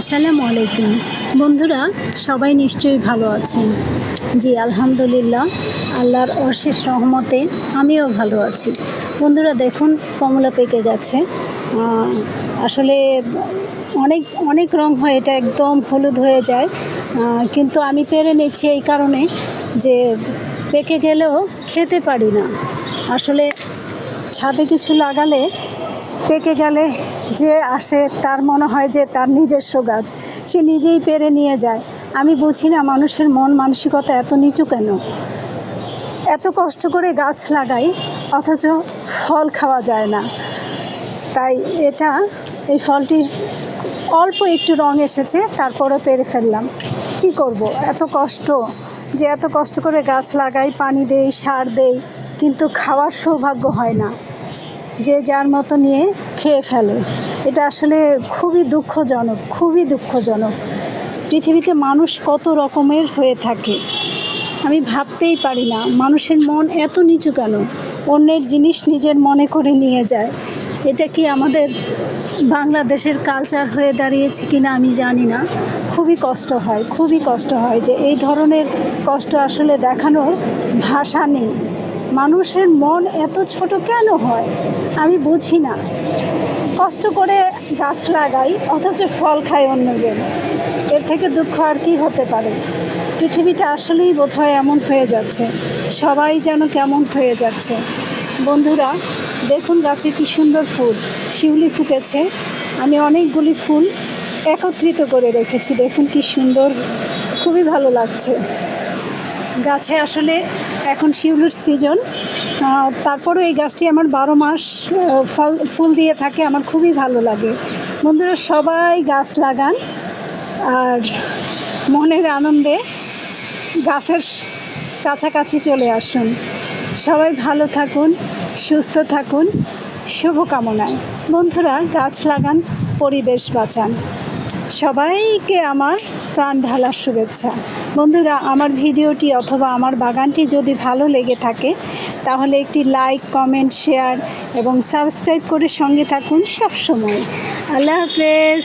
আসসালামু আলাইকুম। বন্ধুরা, সবাই নিশ্চয়ই ভালো আছেন। জি, আলহামদুলিল্লাহ, আল্লাহর অশেষ রহমতে আমিও ভালো আছি। বন্ধুরা, দেখুন, কমলা পেকে গেছে। আসলে অনেক অনেক রং হয়, এটা একদম হলুদ হয়ে যায়। কিন্তু আমি পেরে নিচ্ছি এই কারণে যে পেকে গেলেও খেতে পারি না। আসলে ছাদে কিছু লাগালে পেকে গেলে যে আসে, তার মনে হয় যে তার নিজস্ব গাছ। সে নিজেই পেরে নিয়ে যায়। আমি বুঝি না মানুষের মন মানসিকতা এত নিচু কেন? এত কষ্ট করে গাছ লাগাই, অথচ ফল খাওয়া যায় না। তাই এটা, এই ফলটি অল্প একটু রং এসেছে তারপরে পেরে ফেললাম। কি করব? এত কষ্ট যে এত কষ্ট করে গাছ লাগাই, পানি দেই, সার দেই, কিন্তু খাওয়ার সৌভাগ্য হয় না। যে যার মতো নিয়ে খেয়ে ফেলে। এটা আসলে খুবই দুঃখজনক খুবই দুঃখজনক। পৃথিবীতে মানুষ কত রকমের হয়ে থাকে, আমি ভাবতেই পারি না। মানুষের মন এত নিচু কেন? অন্যের জিনিস নিজের মনে করে নিয়ে যায়। এটা কি আমাদের বাংলাদেশের কালচার হয়ে দাঁড়িয়েছে কি না আমি জানি না। খুবই কষ্ট হয়, খুবই কষ্ট হয় যে এই ধরনের কষ্ট আসলে দেখানোর ভাষা নেই। মানুষের মন এত ছোট কেন হয়? আমি বুঝি না। কষ্ট করে গাছ লাগাই, অথচ ফল খায় অন্যজন এর থেকে দুঃখ আর কি হতে পারে? পৃথিবীটা আসলেই বোধহয় এমন হয়ে যাচ্ছে। সবাই যেন কেমন হয়ে যাচ্ছে। বন্ধুরা, দেখুন গাছে কি সুন্দর ফুল। শিউলি ফুটেছে। আমি অনেকগুলি ফুল একত্রিত করে রেখেছি। দেখুন কি সুন্দর, খুবই ভালো লাগছে। গাছে আসলে এখন শিউলির সিজন তারপরেও এই গাছটি আমার বারো মাস ফল, ফুল দিয়ে থাকে, আমার খুবই ভালো লাগে। বন্ধুরা, সবাই গাছ লাগান, আর মনের আনন্দে গাছের কাছাকাছি চলে আসুন। সবাই ভালো থাকুন, সুস্থ থাকুন, শুভকামনায়। বন্ধুরা, গাছ লাগান, পরিবেশ বাঁচান। সবাইকে আমার প্রাণ ঢালার শুভেচ্ছা। বন্ধুরা, আমার ভিডিওটি অথবা আমার বাগানটি যদি ভালো লেগে থাকে, তাহলে একটি লাইক, কমেন্ট, শেয়ার এবং সাবস্ক্রাইব করে সঙ্গে থাকুন সবসময়। আল্লাহ হাফেজ।